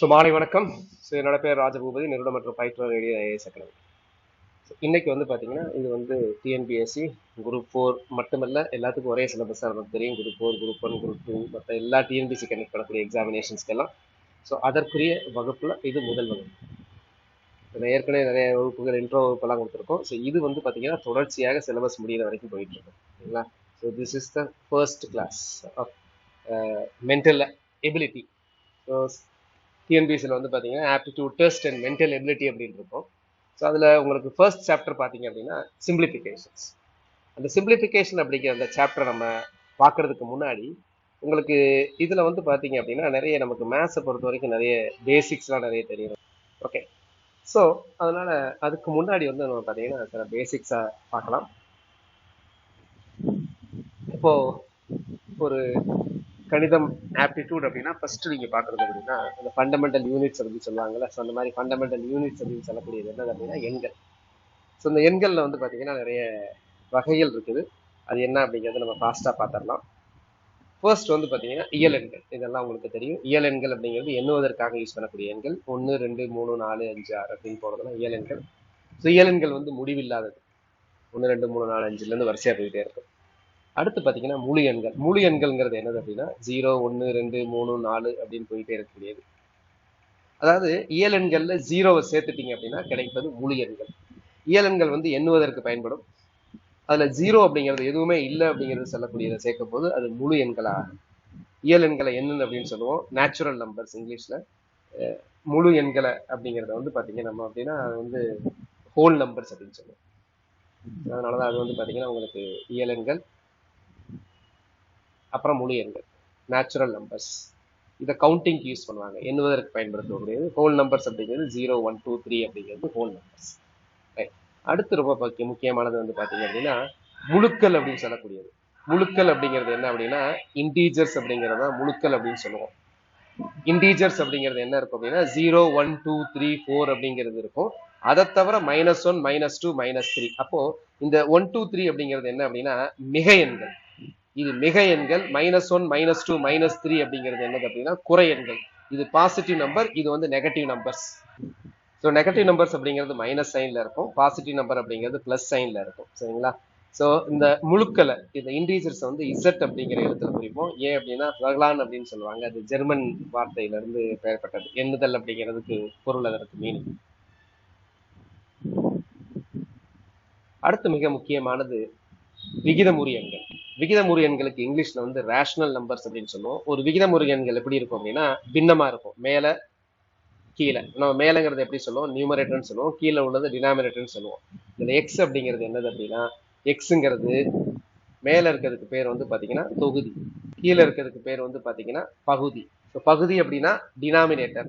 So மாலை வணக்கம். So என்னோட பேர் ராஜபூபதி. நிறுவனம் மற்றும் பயிற்றுவர் ரேடியோ ஐஏஎஸ் அகாடமி ஸோ இன்னைக்கு வந்து பார்த்தீங்கன்னா இது வந்து டிஎன்பிஎஸ்சி குரூப் ஃபோர் மட்டுமல்ல எல்லாத்துக்கும் ஒரே சிலபஸாக நமக்கு தெரியும். Group four group one group two மற்ற எல்லா டிஎன்பிஎஸ்சி கனெக்ட் பண்ணக்கூடிய எக்ஸாமினேஷன்ஸ்க்கெல்லாம் ஸோ அதற்குரிய வகுப்பில் இது முதல் வகுப்பு. ஏற்கனவே நிறைய வகுப்புகள் இன்ட்ரோ வகுப்பெல்லாம் கொடுத்துருக்கோம். ஸோ இது வந்து பார்த்தீங்கன்னா தொடர்ச்சியாக சிலபஸ் முடிகிற வரைக்கும் போயிட்டு இருக்கும் சரிங்களா so this is the first class of mental ability so டிஎன்பிஎஸ்சியில் வந்து பார்த்தீங்கன்னா aptitude test and mental ability அப்படின்னு இருக்கும். ஸோ அதில் உங்களுக்கு ஃபர்ஸ்ட் சாப்டர் பார்த்தீங்க அப்படின்னா சிம்பிளிஃபிகேஷன்ஸ் அந்த சிம்பிளிஃபிகேஷன் அப்படிங்கிற அந்த சாப்டர் நம்ம பார்க்குறதுக்கு முன்னாடி உங்களுக்கு இதில் வந்து பார்த்தீங்க அப்படின்னா நிறைய நமக்கு மேத்ஸை பொறுத்த வரைக்கும் நிறைய பேசிக்ஸ்லாம் நிறைய தெரியும். ஓகே ஸோ அதனால் அதுக்கு முன்னாடி வந்து நம்ம பார்த்தீங்கன்னா சில பேசிக்ஸாக பார்க்கலாம் இப்போது ஒரு கணிதம் ஆப்டிடியூட் அப்படின்னா ஃபர்ஸ்ட் நீங்க பாக்குறது அப்படின்னா அந்த ஃபண்டமெண்டல் யூனிட்ஸ் அப்படின்னு சொல்லுவாங்கல்ல. ஸோ அந்த மாதிரி ஃபண்டமெண்டல் யூனிட்ஸ் அப்படின்னு சொல்லக்கூடியது என்னது அப்படின்னா எண்கள். ஸோ இந்த எண்கள்ல வந்து பாத்தீங்கன்னா நிறைய வகைகள் இருக்குது. அது என்ன அப்படிங்கிறத நம்ம ஃபாஸ்டா பார்த்துடலாம். ஃபர்ஸ்ட் வந்து பார்த்தீங்கன்னா இயல் எண்கள். இதெல்லாம் உங்களுக்கு தெரியும். இயல் எண்கள் அப்படிங்கிறது எண்ணுவதற்காக யூஸ் பண்ணக்கூடிய எண்கள். ஒன்று ரெண்டு மூணு நாலு அஞ்சு ஆறு அப்படின்னு போகிறதுலாம் இயல் எண்கள். ஸோ இயல் எண்கள் வந்து முடிவில்லாதது. ஒன்று ரெண்டு மூணு நாலு அஞ்சுலேருந்து வரிசையாக போயிட்டே இருக்கும். அடுத்து பார்த்தீங்கன்னா முழு எண்கள். முழு எண்கள்ங்கிறது என்னது அப்படின்னா ஜீரோ ஒன்று ரெண்டு மூணு நாலு அப்படின்னு போயிட்டே இருக்கக்கூடியது. அதாவது இயல் எண்களில் ஜீரோவை சேர்த்துட்டீங்க அப்படின்னா கிடைப்பது முழு எண்கள். இயல் எண்கள் வந்து எண்ணுவதற்கு பயன்படும். அதில் ஜீரோ அப்படிங்கிறது எதுவுமே இல்லை அப்படிங்கிறது சொல்லக்கூடியதை சேர்க்கும் போது அது முழு எண்களாக இயல் எண்களை என்னென்னு அப்படின்னு சொல்லுவோம். நேச்சுரல் நம்பர்ஸ் இங்கிலீஷில். முழு எண்களை அப்படிங்கிறத வந்து பார்த்தீங்க நம்ம அப்படின்னா அது வந்து ஹோல் நம்பர்ஸ் அப்படின்னு சொல்லுவோம். அதனாலதான் அது வந்து பார்த்தீங்கன்னா உங்களுக்கு இயல் எண்கள் அப்புறம் முழு எண்கள். நேச்சுரல் நம்பர்ஸ் இதை கவுண்டிங்க்கு யூஸ் பண்ணுவாங்க. எண்ணுவதற்கு பயன்படுத்தக்கூடியது. ஹோல் நம்பர்ஸ் அப்படிங்கிறது ஜீரோ ஒன் டூ த்ரீ அப்படிங்கிறது ஹோல் நம்பர்ஸ் ரைட் அடுத்து ரொம்ப முக்கியமானது வந்து பார்த்தீங்க அப்படின்னா முழுக்கள் அப்படின்னு சொல்லக்கூடியது. முழுக்கள் அப்படிங்கிறது என்ன அப்படின்னா இன்டீஜர்ஸ் அப்படிங்கிறத முழுக்கள் அப்படின்னு சொல்லுவோம். இன்டீஜர்ஸ் அப்படிங்கிறது என்ன இருக்கும் அப்படின்னா zero one two three four அப்படிங்கிறது இருக்கும். அதை தவிர minus one minus two minus three அப்போ இந்த ஒன் டூ த்ரீ அப்படிங்கிறது என்ன அப்படின்னா மிக எண்கள். இது மிக எண்கள் minus one minus two minus three அப்படிங்கிறது என்னது அப்படின்னா குறை எண்கள். இது பாசிட்டிவ் நம்பர் இது வந்து negative numbers so negative numbers அப்படிங்கிறது மைனஸ் சைன்ல இருக்கும். பாசிட்டிவ் நம்பர் அப்படிங்கிறது பிளஸ் சைன்ல இருக்கும். சரிங்களா? ஸோ இந்த முழுக்களை இந்த இண்டீஜர்ஸ் வந்து இசட் அப்படிங்கிற இடத்துல குறிப்போம். ஏன் அப்படின்னா ரகலான் அப்படின்னு சொல்லுவாங்க. அது ஜெர்மன் வார்த்தையிலிருந்து பெயர்பட்டது. எண்ணுதல் அப்படிங்கிறதுக்கு பொருள் அதற்கு மீனிங் அடுத்து மிக முக்கியமானது விகிதமுறி எண்கள். விகிதமுறி எண்களுக்கு இங்கிலீஷ்ல வந்து ரேஷனல் நம்பர்ஸ் அப்படின்னு சொல்லுவோம். ஒரு விகிதமுறி எண்கள் எப்படி இருக்கும் அப்படின்னா பின்னமா இருக்கும். மேல கீழே. நம்ம மேலங்கிறது எப்படி சொல்லுவோம்? நியூமரேட்டர்னு சொல்லுவோம். கீழே உள்ளது டினாமினேட்டர்னு சொல்லுவோம். இதுல எக்ஸ் அப்படிங்கிறது என்னது அப்படின்னா எக்ஸுங்கிறது மேல இருக்கிறதுக்கு பேர் வந்து பாத்தீங்கன்னா தொகுதி. கீழே இருக்கிறதுக்கு பேர் வந்து பாத்தீங்கன்னா பகுதி. ஸோ பகுதி அப்படின்னா டினாமினேட்டர்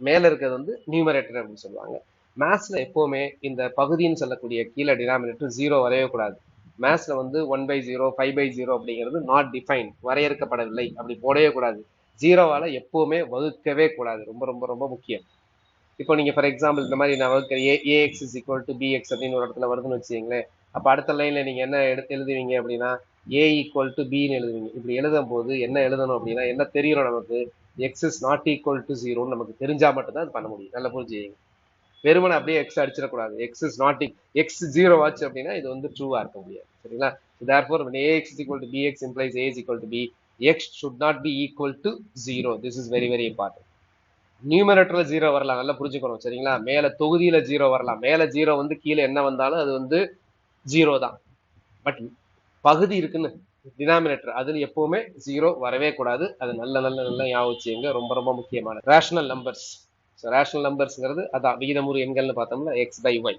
மேல இருக்கிறது வந்து நியூமரேட்டர் அப்படின்னு சொல்லுவாங்க. மேத்ஸ்ல எப்பவுமே இந்த பகுதின்னு சொல்லக்கூடிய கீழே டினாமினேட்டர் ஜீரோ வரையவே கூடாது. மேத்ஸில் வந்து one by zero five by zero அப்படிங்கிறது நாட் டிஃபைன் வரையறுக்கப்படவில்லை. அப்படி போடவே கூடாது. ஜீரோவால் எப்போவுமே வகுக்கவே கூடாது. ரொம்ப ரொம்ப ரொம்ப முக்கியம். இப்போ நீங்கள் ஃபார் எக்ஸாம்பிள் இந்த மாதிரி நான் வகுக்கிற a a x is equal to b x அப்படின்னு ஒரு இடத்துல வருதுன்னு வச்சுக்கீங்களேன். அப்போ அடுத்த லைனில் நீங்கள் என்ன எடுத்து எழுதுவீங்க அப்படின்னா ஏ ஈக்குவல் டு பின்னு எழுதுவீங்க. இப்படி எழுதும் போது என்ன எழுதணும் அப்படின்னா என்ன தெரியணும் நமக்கு? X is not equal to ஜீரோன்னு நமக்கு தெரிஞ்சா மட்டும்தான் அது பண்ண முடியும். நல்லா புரிஞ்சுங்க வெறுமனை அப்படியே X அடிச்சிடக்கூடாது. X is not x zero ஆச்சு அப்படின்னா இது வந்து ட்ரூவா இருக்க முடியாது. சரிங்களா? Therefore a x equal to b x implies bx equal to b x to not b equal to zero this is very very important நியூமரேட்டர்ல zero வரலாம். நல்லா புரிஞ்சுக்கணும். சரிங்களா? மேல தொகுதியில ஜீரோ வரலாம். மேல ஜீரோ வந்து கீழே என்ன வந்தாலும் அது வந்து ஜீரோ தான். பட் பகுதி இருக்குன்னு டினாமினேட்டர் அதுல எப்பவுமே ஜீரோ வரவே கூடாது. அது நல்ல நல்ல நல்ல ஞாபகம் வச்சுங்க ரொம்ப ரொம்ப முக்கியமான ரேஷனல் நம்பர்ஸ் ரேஷனல் நம்பர்ஸ்ங்கிறது அதான் விகிதமுறு எண்கள்னு பார்த்தோம்னா எக்ஸ் பை ஒய்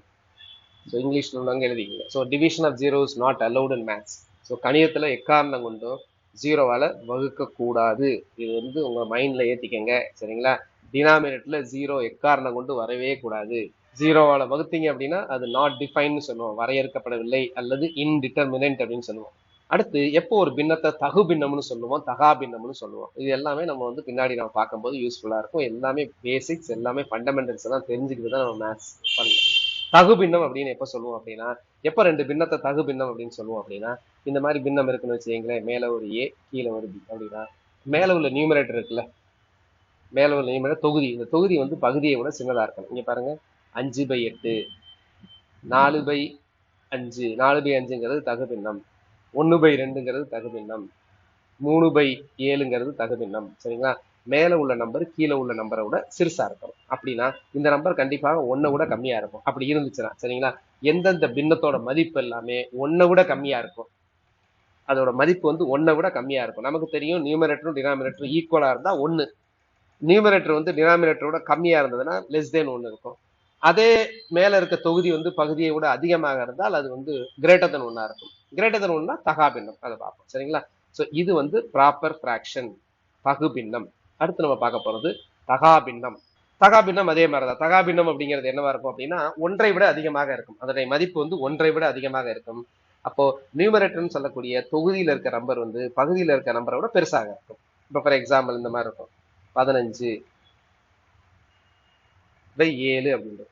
ஸோ இங்கிலீஷில் உள்ளவங்க எழுதிக்கங்க. So division of zero is not allowed in maths so கணிதத்தில் எக்காரணம் கொண்டும் ஜீரோவால் வகுக்கக்கூடாது. இது வந்து உங்கள் மைண்டில் ஏற்றிக்கங்க சரிங்களா? டினாமினேட்டில் ஜீரோ எக்காரணம் கொண்டு வரவே கூடாது. ஜீரோவால் வகுத்தீங்க அப்படின்னா அது நாட் டிஃபைன்னு சொல்லுவோம். வரையறுக்கப்படவில்லை அல்லது இன்டிட்டர்மினன்ட் அப்படின்னு சொல்லுவோம். அடுத்து எப்போ ஒரு பின்னத்தை தகு பின்னம்னு சொல்லுவோம் தகா பின்னம்னு சொல்லுவோம். இது எல்லாமே நம்ம வந்து பின்னாடி நம்ம பார்க்கும்போது யூஸ்ஃபுல்லா இருக்கும். எல்லாமே பேசிக்ஸ் எல்லாமே ஃபண்டமெண்டல்ஸ் எல்லாம் தெரிஞ்சுக்கிட்டு தான் நம்ம மேத்ஸ் பண்ணணும். தகு பின்னம் அப்படின்னு எப்ப சொல்லுவோம் அப்படின்னா எப்ப ரெண்டு பின்னத்தை தகு பின்னம் அப்படின்னு சொல்லுவோம் அப்படின்னா இந்த மாதிரி பின்னம் இருக்குன்னு வச்சுக்கீங்களேன் மேல ஒரு ஏ கீழே ஒரு பி அப்படின்னா மேல உள்ள நியூமரேட்டர் இருக்குல்ல மேல உள்ள நியூமரேட்டர் தொகுதி. இந்த தொகுதி வந்து பகுதியை விட சின்னதா இருக்கணும். இங்க பாருங்க அஞ்சு பை எட்டு நாலு பை அஞ்சு. நாலு பை அஞ்சுங்கிறது தகு பின்னம். ஒன்று பை ரெண்டுங்கிறது தகுபின்னம். மூணு பை ஏழுங்கிறது தகுபின்னம். சரிங்களா? மேலே உள்ள நம்பர் கீழே உள்ள நம்பரை விட சிறுசாக இருக்கணும் அப்படின்னா இந்த நம்பர் கண்டிப்பாக ஒன்றை விட கம்மியாக இருக்கும். அப்படி இருந்துச்சுன்னா சரிங்களா? எந்தெந்த பின்னத்தோட மதிப்பு எல்லாமே ஒன்றை விட கம்மியாக இருக்கும். அதோட மதிப்பு வந்து ஒன்றை விட கம்மியாக இருக்கும். நமக்கு தெரியும் நியூமரேட்டரும் டினாமினேட்டரும் ஈக்குவலாக இருந்தால் ஒன்று நியூமரேட்டர் வந்து டினாமினேட்டரோட கம்மியாக இருந்ததுன்னா லெஸ் தேன் ஒன்று இருக்கும். அதே மேலே இருக்க தொகுதி வந்து பகுதியை விட அதிகமாக இருந்தால் அது வந்து கிரேட்டர் தன் ஒன்றா இருக்கும். கிரேட்டர் தன் ஒன்னா தகாபின்னம் அதை பார்ப்போம். சரிங்களா? ஸோ இது வந்து ப்ராப்பர் ஃப்ராக்ஷன் பகுபின்னம் அடுத்து நம்ம பார்க்க போறது தகா பின்னம். தகா பின்னம் அதே மாதிரி தான் தகா பின்னம் அப்படிங்கிறது என்னவா இருக்கும் அப்படின்னா ஒன்றை விட அதிகமாக இருக்கும். அதனுடைய மதிப்பு வந்து ஒன்றை விட அதிகமாக இருக்கும். அப்போ நியூமரேட்டர்னு சொல்லக்கூடிய தொகுதியில் இருக்க நம்பர் வந்து பகுதியில இருக்க நம்பரை விட பெருசாக இருக்கும். இப்போ ஃபார் எக்ஸாம்பிள் இந்த மாதிரி இருக்கும். பதினஞ்சு பை ஏழு அப்படின்னு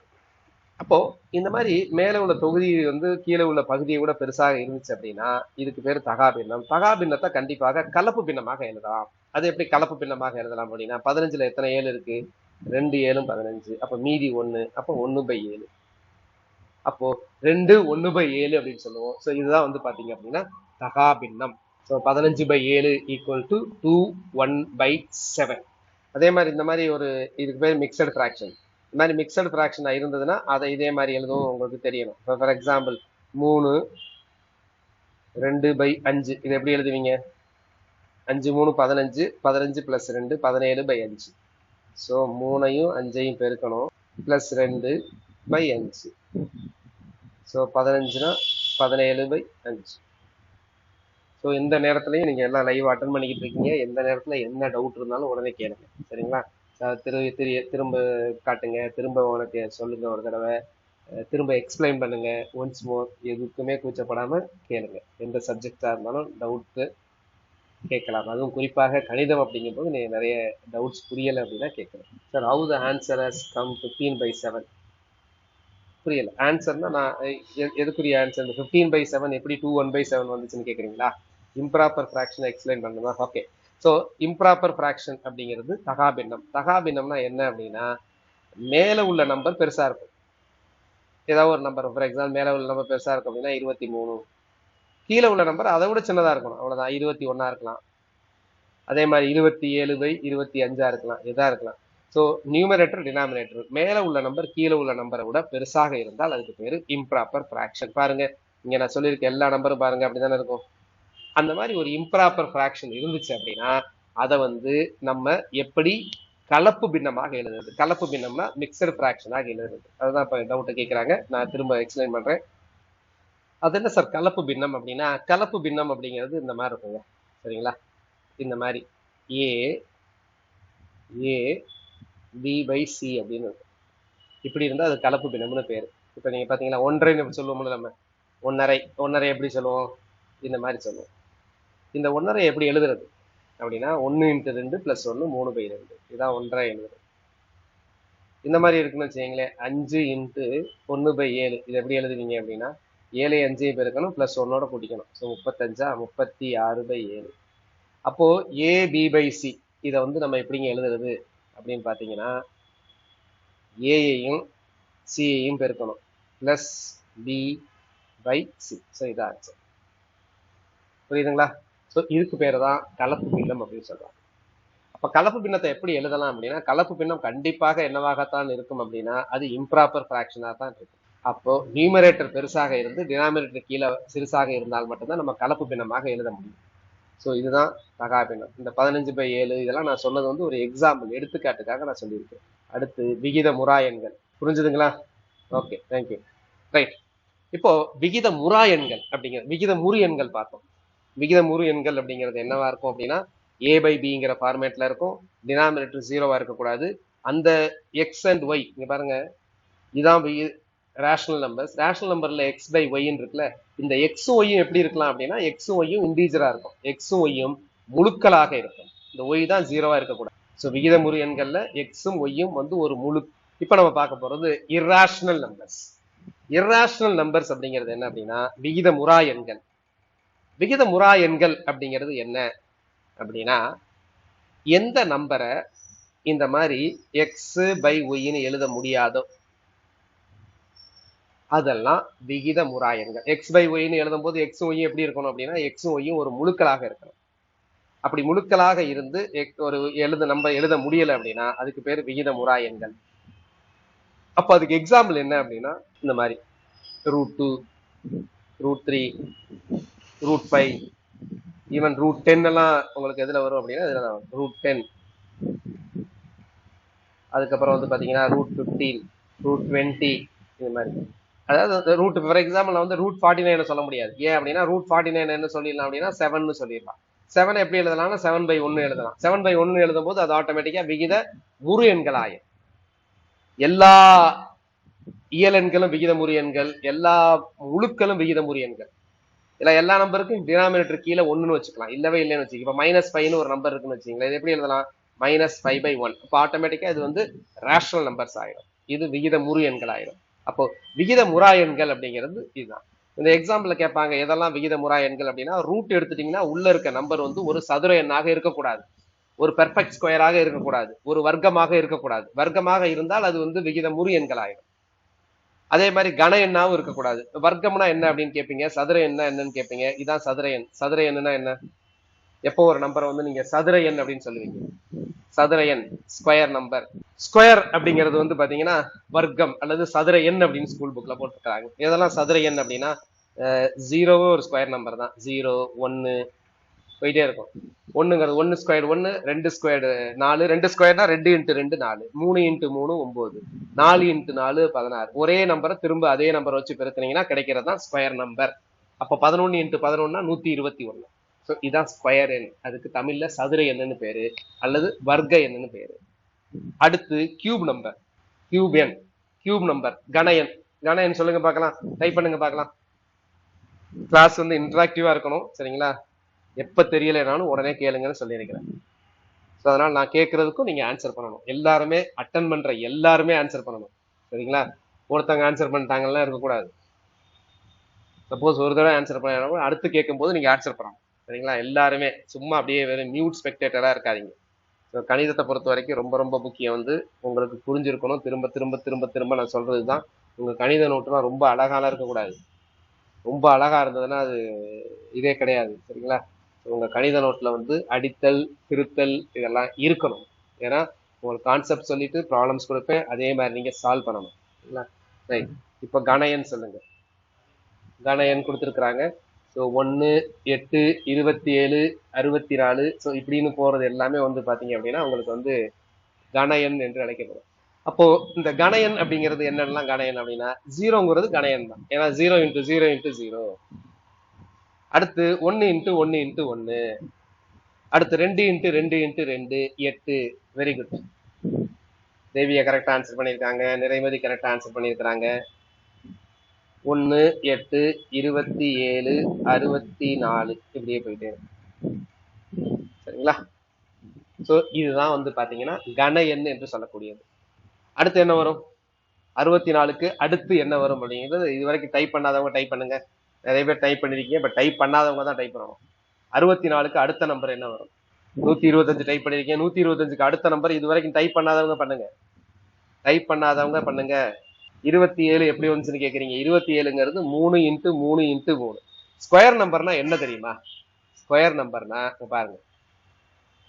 அப்போ இந்த மாதிரி மேல உள்ள தொகுதி வந்து கீழே உள்ள பகுதியை விட பெருசாக இருந்துச்சு அப்படின்னா இதுக்கு பேர் தகாபின்னம். தகாபின்னத்தை கண்டிப்பாக கலப்பு பின்னமாக எழுதலாம். அது எப்படி கலப்பு பின்னமாக எழுதலாம் அப்படின்னா பதினஞ்சுல எத்தனை ஏழு இருக்கு? ரெண்டு ஏழும் பதினஞ்சு. அப்ப மீதி ஒண்ணு. அப்போ ஒன்று பை ஏழு. அப்போ ரெண்டு ஒன்று பை ஏழு அப்படின்னு சொல்லுவோம். ஸோ இதுதான் வந்து பாத்தீங்க அப்படின்னா தகாபின்னம். ஸோ பதினஞ்சு பை ஏழு equal to two one by seven அதே மாதிரி இந்த மாதிரி ஒரு இதுக்கு பேர் மிக்சட் ஃப்ராக்ஷன் இந்த மாதிரி மிக்சடு ஃப்ராக்ஷனாக இருந்ததுன்னா அதை இதே மாதிரி எழுதவும் உங்களுக்கு தெரியணும். இப்போ ஃபார் எக்ஸாம்பிள் மூணு ரெண்டு பை அஞ்சு. இது எப்படி எழுதுவீங்க? அஞ்சு மூணு பதினஞ்சு. பதினஞ்சு ப்ளஸ் ரெண்டு பதினேழு பை அஞ்சு. ஸோ மூணையும் அஞ்சையும் பெருக்கணும். ப்ளஸ் ரெண்டு பை அஞ்சு. ஸோ பதினஞ்சுனா பதினேழு பை அஞ்சு. ஸோ எந்த நேரத்துலையும் நீங்கள் எல்லாம் லைவ் அட்டன் பண்ணிக்கிட்டு இருக்கீங்க. எந்த நேரத்தில் என்ன டவுட் இருந்தாலும் உடனே கேளுங்க. சரிங்களா? அஹ் திரு திரு திரும்ப காட்டுங்க. திரும்ப உனக்கு சொல்லுங்க ஒரு தடவை. திரும்ப எக்ஸ்பிளைன் பண்ணுங்க. ஒன்ஸ் மோர் எதுக்குமே கூச்சப்படாமல் கேளுங்க. எந்த சப்ஜெக்டாக இருந்தாலும் டவுட்டு கேட்கலாம். அதுவும் குறிப்பாக கணிதம் அப்படிங்கும்போது நீ நிறைய டவுட்ஸ் புரியலை அப்படின்னா கேட்கலாம். Sir how the answer has come fifteen by seven புரியல. ஆன்சர்னா நான் எதுக்குரிய ஆன்சர் இந்த ஃபிஃப்டீன் பை செவன் எப்படி டூ ஒன் பை செவன் வந்துச்சுன்னு கேட்குறீங்களா? இம்ப்ராப்பர் ஃப்ராக்ஷனை எக்ஸ்பிளைன் பண்ணுமா ஓகே ஸோ இம்ப்ராப்பர் ஃப்ராக்ஷன் அப்படிங்கிறது தகாபின்னம் தகாபின்னம்னா என்ன அப்படின்னா மேலே உள்ள நம்பர் பெருசா இருக்கும். ஏதாவது ஒரு நம்பர் ஃபார் எக்ஸாம்பிள் மேலே உள்ள நம்பர் பெருசாக இருக்கும் அப்படின்னா இருபத்தி மூணு. கீழே உள்ள நம்பர் அதை விட சின்னதாக இருக்கணும். அவ்வளோதான் இருபத்தி ஒன்றா இருக்கலாம். அதே மாதிரி இருபத்தி ஏழு பை இருபத்தி அஞ்சா இருக்கலாம். இதாக இருக்கலாம். ஸோ நியூமரேட்டர் டினாமினேட்டர் மேலே உள்ள நம்பர் கீழே உள்ள நம்பரை விட பெருசாக இருந்தால் அதுக்கு பேர் இம்ப்ராப்பர் ஃப்ராக்ஷன் பாருங்க. இங்கே நான் சொல்லியிருக்க எல்லா நம்பரும் பாருங்க. அப்படிதானே இருக்கும்? அந்த மாதிரி ஒரு இம்ப்ராப்பர் ஃப்ராக்ஷன் இருந்துச்சு அப்படின்னா அதை வந்து நம்ம எப்படி கலப்பு பின்னமாக எழுதுறது? கலப்பு பின்னம்னா மிக்சடு ஃப்ராக்ஷனாக எழுதுறது. அதுதான் இப்போ டவுட்டை கேட்குறாங்க நான் திரும்ப எக்ஸ்பிளைன் பண்ணுறேன் அது என்ன சார் கலப்பு பின்னம் அப்படின்னா கலப்பு பின்னம் அப்படிங்கிறது இந்த மாதிரி இருக்குங்க. சரிங்களா? இந்த மாதிரி. A a b by c அப்படின்னு இருக்கும். இப்படி இருந்தால் அது கலப்பு பின்னம்னு பேர். இப்போ நீங்கள் பார்த்தீங்களா ஒன்றரைன்னு எப்படி சொல்லுவோம்ல நம்ம. ஒன்றரை ஒன்றரை எப்படி சொல்லுவோம்? இந்த மாதிரி சொல்லுவோம். இந்த ஒன்றரை எப்படி எழுதுறது? அப்படின்னா ஒன்று இன்ட்டு ரெண்டு ப்ளஸ் ஒன்று மூணு பை ரெண்டு. இதான் ஒன்றரை எழுதுறது. இந்த மாதிரி இருக்குன்னு வச்சுக்கிங்களேன் அஞ்சு இன்ட்டு ஒன்று பை ஏழு. இது எப்படி எழுதுவீங்க அப்படின்னா ஏழு அஞ்சையும் பெருக்கணும் ப்ளஸ் ஒன்னோட கூட்டிக்கணும். ஸோ முப்பத்தஞ்சா முப்பத்தி ஆறு பை ஏழு. அப்போது ஏ பி பை சி இதை வந்து நம்ம எப்படிங்க எழுதுறது? அப்படின்னு பார்த்தீங்கன்னா ஏயையும் சியையும் பெருக்கணும். Plus b by c so இதான் புரியுதுங்களா? ஸோ இதுக்கு பேர் தான் கலப்பு பின்னம் அப்படின்னு சொல்றாங்க. அப்போ கலப்பு பின்னத்தை எப்படி எழுதலாம் அப்படின்னா கலப்பு பின்னம் கண்டிப்பாக என்னவாகத்தான் இருக்கும் அப்படின்னா அது இம்ப்ராப்பர் ஃப்ராக்ஷனாக தான் இருக்கும். அப்போ நியூமரேட்டர் பெருசாக இருந்து டினாமினேட்டர் கீழே சிறுசாக இருந்தால் மட்டும்தான் நம்ம கலப்பு பின்னமாக எழுத முடியும். ஸோ இதுதான் தகா பின்னம் இந்த பதினஞ்சு பை ஏழு இதெல்லாம் நான் சொன்னது வந்து ஒரு எக்ஸாம்பிள் எடுத்துக்காட்டுக்காக நான் சொல்லியிருக்கேன். அடுத்து விகித முராயன்கள். புரிஞ்சுதுங்களா? ஓகே தேங்க்யூ ரைட் இப்போ விகித முறா எண்கள் அப்படிங்கிற விகித முறு எண்கள் பார்த்தோம். விகிதமுறு எண்கள் அப்படிங்கிறது என்னவா இருக்கும் அப்படின்னா ஏ பை பிங்கிற ஃபார்மேட்ல இருக்கும். டினாமினேட்டர் ஜீரோவா இருக்கக்கூடாது. அந்த எக்ஸ் அண்ட் ஒய் இங்க பாருங்க. இதான் ரேஷனல் நம்பர்ஸ் ரேஷனல் நம்பர்ல எக்ஸ் பை ஒய்ன்னு இருக்குல்ல இந்த எக்ஸ் ஒய்யும் எப்படி இருக்கலாம் அப்படின்னா எக்ஸ் ஒய்யும் இண்டீஜரா இருக்கும். எக்ஸ் ஒய்யும் முழுக்களாக இருக்கும். இந்த ஒய் தான் ஜீரோவா இருக்கக்கூடாது. ஸோ விகிதமுறு எண்கள்ல எக்ஸும் ஒய்யும் வந்து ஒரு முழு இப்போ நம்ம பார்க்க போறது இர்ராஷனல் நம்பர்ஸ் இர்ராஷனல் நம்பர்ஸ் அப்படிங்கிறது என்ன அப்படின்னா விகிதமுறா எண்கள். விகித முறா எண்கள் அப்படிங்கிறது என்ன? அப்படின்னா எந்த நம்பரை இந்த மாதிரி எக்ஸ் பை ஒய்னு எழுத முடியாதோ அதெல்லாம் விகித முராயங்கள் எக்ஸ் பை ஒய்னு எழுதும் போது எக்ஸ் ஒய் எப்படி இருக்கணும் அப்படின்னா எக்ஸும் ஒய்யும் ஒரு முழுக்களாக இருக்கணும். அப்படி முழுக்களாக இருந்து எக்- ஒரு எழுத நம்ம எழுத முடியல அப்படின்னா அதுக்கு பேர் விகித முறாயன்கள் அப்போ அதுக்கு எக்ஸாம்பிள் என்ன அப்படின்னா இந்த மாதிரி. Root two root three root five even root ten எல்லாம் உங்களுக்கு எதுல வரும் அப்படின்னா இதுல ரூட் டென் அதுக்கப்புறம் வந்து பாத்தீங்கன்னா ரூட் ஃபிஃப்டீன் ரூட் டுவெண்ட்டி இது மாதிரி. அதாவது ரூட் ஃபார் எக்ஸாம்பிள் வந்து ரூட் ஃபார்ட்டி நைன் சொல்ல முடியாது. ஏன் அப்படின்னா ரூட் ஃபார்ட்டி நைன் என்ன சொல்லிடலாம் அப்படின்னா செவன் சொல்லிடலாம். செவன் எப்படி எழுதலாம்னா செவன் பை ஒன்னு எழுதலாம். செவன் பை ஒன்னு எழுதும் போது அது ஆட்டோமேட்டிக்கா விகித முரு எண்கள் ஆயும் எல்லா இயல் எண்களும் விகித முறு எண்கள் எல்லா முழுக்களும் விகித முறு எண்கள். இல்ல எல்லா நம்பருக்கும் டினாமினேட்டர் கீழே ஒண்ணுன்னு வச்சுக்கலாம். இல்லவே இல்லைன்னு வச்சுக்க இப்போ மைனஸ் ஃபைவ்னு ஒரு நம்பர் இருக்குன்னு வச்சுக்கீங்களா இது எப்படி எழுதலாம்? மைனஸ் ஃபைவ் பை ஒன் இப்போ ஆட்டோமேட்டிக்கா இது வந்து ரேஷனல் நம்பர்ஸ் ஆயிடும் இது விகித முறு எண்கள் ஆயிடும் அப்போ விகித முறா எண்கள் அப்படிங்கிறது இதுதான். இந்த எக்ஸாம்பிள்ல கேட்பாங்க எதெல்லாம் விகித முறா எண்கள் அப்படின்னா ரூட் எடுத்துட்டீங்கன்னா உள்ள இருக்க நம்பர் வந்து ஒரு சதுர எண்ணாக இருக்கக்கூடாது. ஒரு பெர்ஃபெக்ட் ஸ்கொயராக இருக்கக்கூடாது. ஒரு வர்க்கமாக இருக்கக்கூடாது. வர்க்கமாக இருந்தால் அது வந்து விகித முறு எண்கள் ஆயிடும் அதே மாதிரி கன எண்ணாவும் இருக்கக்கூடாது. வர்க்கம்னா என்ன அப்படின்னு கேட்பீங்க சதுர எண்ணா என்னன்னு கேட்பீங்க இதான் சதுர எண். சதுர எண்ணுனா என்ன? எப்போ ஒரு நம்பரை வந்து நீங்க சதுர எண் அப்படின்னு சொல்லுவீங்க. சதுர எண் ஸ்கொயர் நம்பர் ஸ்கொயர் அப்படிங்கிறது வந்து பாத்தீங்கன்னா வர்க்கம் அல்லது சதுர எண் அப்படின்னு ஸ்கூல் புக்ல போட்டிருக்காங்க இதெல்லாம் சதுர எண் அப்படின்னா ஜீரோவும் ஒரு ஸ்கொயர் நம்பர் தான். ஜீரோ ஒன்னு போயிட்டே இருக்கும். ஒண்ணுங்கிறது ஒன்னு ஸ்கொயர் ஒன்னு ரெண்டு ஸ்கொயர் நாலு. ரெண்டு ஸ்கொயர்னா ரெண்டு இன்ட்டு ரெண்டு நாலு. மூணு இன்ட்டு மூணு ஒன்பது. நாலு இன்ட்டு நாலு பதினாறு. ஒரே நம்பரை திரும்ப அதே நம்பரை வச்சு பெருத்துனீங்கன்னா கிடைக்கிறது தான் ஸ்கொயர் நம்பர் அப்போ பதினொன்னு இன்ட்டு பதினொன்னா நூத்தி இருபத்தி ஒண்ணு. ஸோ இதான் ஸ்கொயர் எண். அதுக்கு தமிழ்ல சதுர எண்ணுன்னு பேரு. அல்லது வர்க்க எண்ணுன்னு பேரு. அடுத்து கியூப் நம்பர் கியூப் எண். கியூப் நம்பர் கன எண். கன எண் சொல்லுங்க பார்க்கலாம். டைப் பண்ணுங்க பார்க்கலாம். கிளாஸ் வந்து இன்ட்ராக்டிவா இருக்கணும். சரிங்களா? எப்ப தெரியலைனாலும் உடனே கேளுங்கன்னு சொல்லியிருக்கிறேன். ஸோ அதனால நான் கேட்கறதுக்கும் நீங்க ஆன்சர் பண்ணணும். எல்லாருமே அட்டன் பண்ற எல்லாருமே ஆன்சர் பண்ணணும். சரிங்களா? ஒருத்தவங்க ஆன்சர் பண்ணிட்டாங்கலாம் இருக்கக்கூடாது. சப்போஸ் ஒரு தடவை ஆன்சர் பண்ண அடுத்து கேட்கும்போது நீங்க ஆன்சர் பண்ணணும். சரிங்களா? எல்லாருமே சும்மா அப்படியே வெறும் மியூட் ஸ்பெக்டேட்டராக இருக்காதீங்க. ஸோ கணிதத்தை பொறுத்த வரைக்கும் ரொம்ப ரொம்ப முக்கியம் வந்து உங்களுக்கு புரிஞ்சிருக்கணும். திரும்ப திரும்ப திரும்ப திரும்ப நான் சொல்றது தான் உங்கள் கணித நோட்டுலாம் ரொம்ப அழகாலாம் இருக்கக்கூடாது. ரொம்ப அழகாக இருந்ததுன்னா அது இதே கிடையாது. சரிங்களா? உங்க கணித நோட்ல வந்து அடித்தல் திருத்தல் இதெல்லாம் இருக்கணும். ஏன்னா உங்களுக்கு கான்செப்ட் சொல்லிட்டு ப்ராப்ளம்ஸ் கொடுப்பேன் அதே மாதிரி நீங்க சால்வ் பண்ணணும். ரைட் இப்போ கணயன் சொல்லுங்க. கணயன் கொடுத்துருக்குறாங்க. ஸோ ஒன்று எட்டு இருபத்தி ஏழு அறுபத்தி நாலு ஸோ இப்படின்னு போறது எல்லாமே வந்து பார்த்தீங்க அப்படின்னா உங்களுக்கு வந்து கணயன் என்று அழைக்கப்படும். அப்போ இந்த கணயன் அப்படிங்கிறது என்னென்னலாம் கணயன் அப்படின்னா ஜீரோங்கிறது கணயன் தான். ஏன்னா zero into zero into zero அடுத்து ஒன்னு இன்ட்டு ஒன்னு இன்ட்டு ஒன்னு. அடுத்து ரெண்டு இன்ட்டு ரெண்டு இன்ட்டு ரெண்டு எட்டு. வெரி குட் தேவியை கரெக்டா ஆன்சர் பண்ணியிருக்காங்க. நிறைமதி கரெக்டா ஆன்சர் பண்ணியிருக்கிறாங்க. ஒன்னு எட்டு இருபத்தி ஏழு அறுபத்தி நாலு. இப்படியே போயிட்டே சரிங்களா? சோ இதுதான் வந்து பாத்தீங்கன்னா கன எண் என்று சொல்லக்கூடியது. அடுத்து என்ன வரும்? அறுபத்தி நாலுக்கு அடுத்து என்ன வரும் அப்படிங்கிறது இது வரைக்கும் டைப் பண்ணாதவங்க டைப் பண்ணுங்க. நிறைய பேர் டைப் பண்ணிருக்கீங்க இப்ப டைப் பண்ணாதவங்க தான் டைப் பண்ணணும். அறுபத்தி நாலுக்கு அடுத்த நம்பர் என்ன வரும்? நூத்தி இருபத்தஞ்சு டைப் பண்ணிருக்கீங்க நூத்தி இருபத்தஞ்சுக்கு அடுத்த நம்பர் இது வரைக்கும் டைப் பண்ணாதவங்க பண்ணுங்க. டைப் பண்ணாதவங்க பண்ணுங்க. இருபத்தி ஏழு எப்படி வந்துச்சுன்னு கேக்குறீங்க? இருபத்தி ஏழுங்கிறது மூணு இன்ட்டு மூணு இன்ட்டு மூணு. ஸ்கொயர் நம்பர்னா என்ன தெரியுமா? ஸ்கொயர் நம்பர்னா பாருங்க.